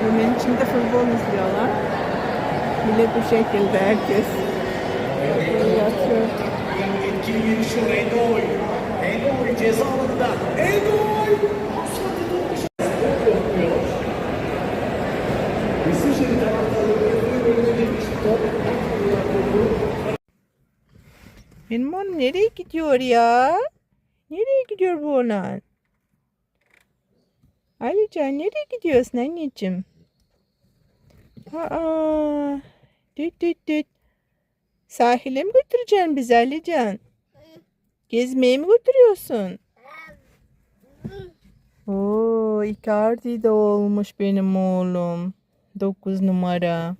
AVM'nin içinde futbol izliyorlar. Millet bu şekilde herkes. Yatıyor. Endoy ceza alanında. Top. Benim oğlum nereye gidiyor ya? Nereye gidiyor bu oğlan? Alican nereye gidiyorsun anneciğim? Aa, düt düt düt. Sahile mi götüreceksin bizi Alican? Gezmeye mi götürüyorsun? Oo, Icardi de olmuş benim oğlum. 9 numara.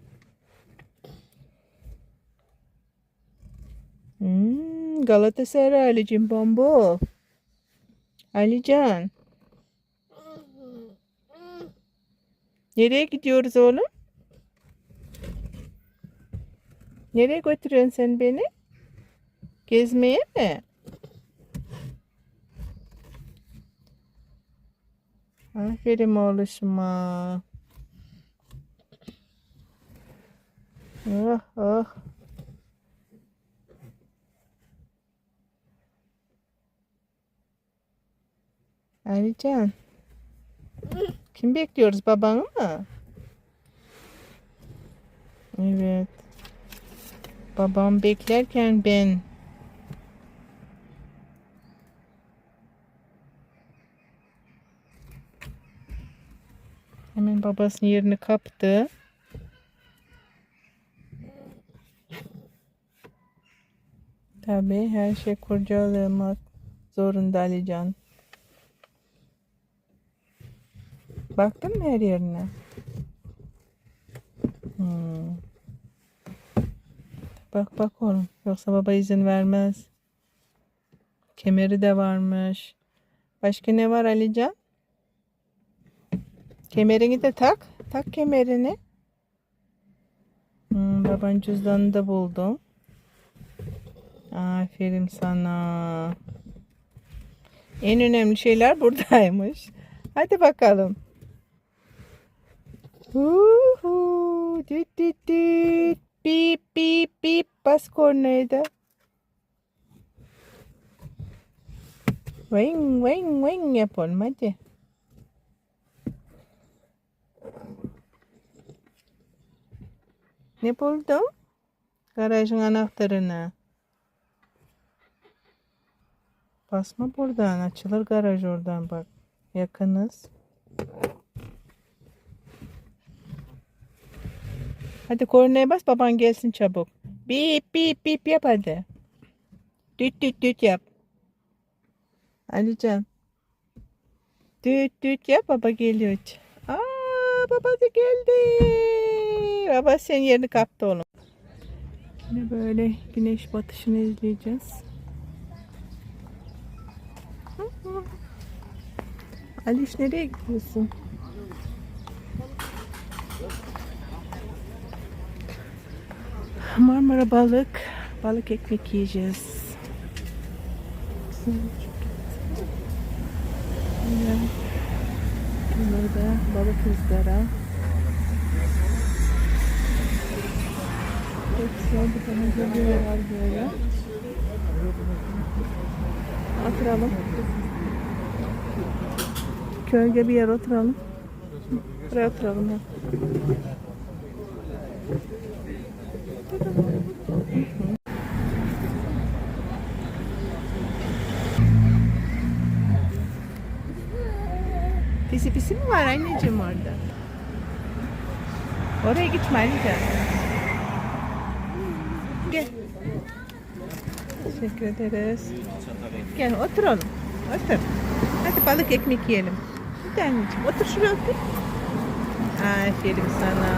Hmm, Galatasaray Alican Bambo. Alican. Nereye gidiyoruz oğlum? Nereye götürüyorsun sen beni? Gezmeye mi? Aferin oğluşuma. Oh oh. Alican. Kim bekliyoruz babanı mı? Evet. Babam beklerken ben hemen babasının yerini kaptı. Tabii her şey kurcalamak zorunda Alican. Baktın mı her yerine? Bak bak oğlum. Yoksa baba izin vermez. Kemeri de varmış. Başka ne var Alican? Kemerini de tak. Tak kemerini. Hmm, baban cüzdanını da buldum. Aferin sana. En önemli şeyler buradaymış. Hadi bakalım. Uhu, düt düt düt. Bip bip bip. Bas kornaya da. Wing wing wing yapalım hadi. Ne buldum? Garajın anahtarını. Basma buradan. Açılır garaj oradan bak. Yakınız. Hadi kornaya bas baban gelsin çabuk. Bip bip bip yap hadi. Düt düt düt yap. Alican. Düt düt yap baba geliyor. Aa baba da geldi. Baba senin yerini kaptı oğlum. Yine böyle güneş batışını izleyeceğiz. Aliş nereye gidiyorsun? Marmara balık, balık ekmek yiyeceğiz. Bunları da balık ızgara. Çok güzel bir tane gölge böyle. Oturalım. Gölge bir yer oturalım. Buraya oturalım ya. Pisi pisi mi var anneciğim orada? Oraya gitme anneciğim. Gel. Teşekkür ederiz. Gel oturalım. Otur. Hadi balık ekmek yiyelim. Hadi anneciğim otur şuraya otur. Aferin sana.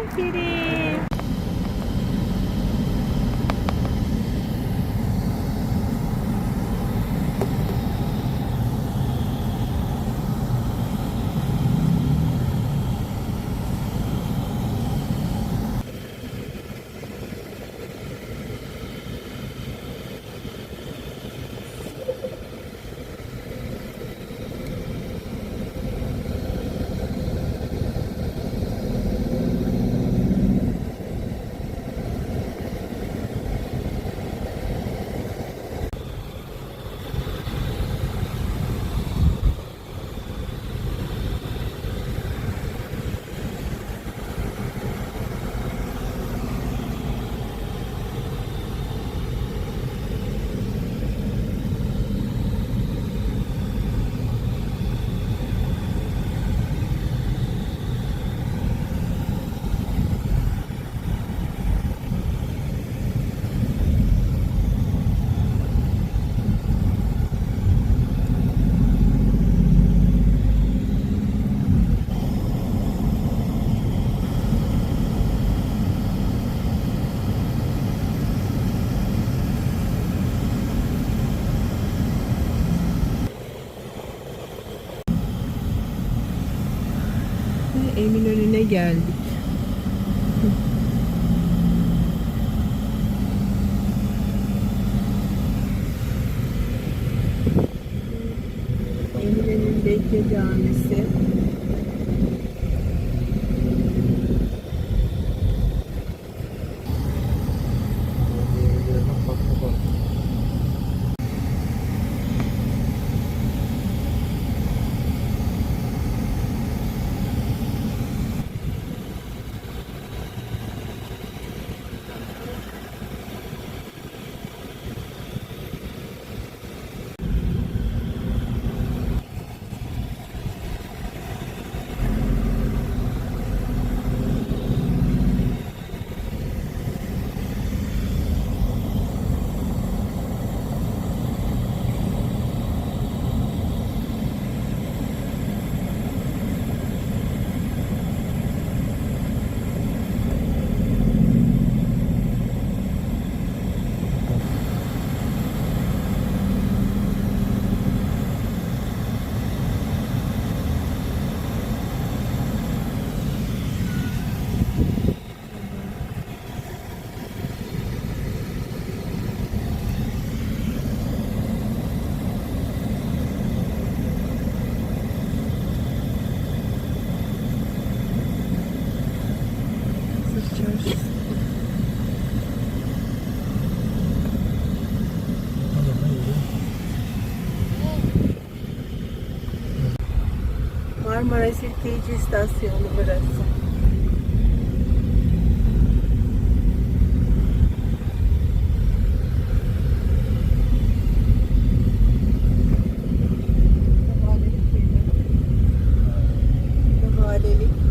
Aferin. Eminönü'ne geldik. Eminönü'nün Bekle Camisi. Marmara City istasyonu burası. Valilik.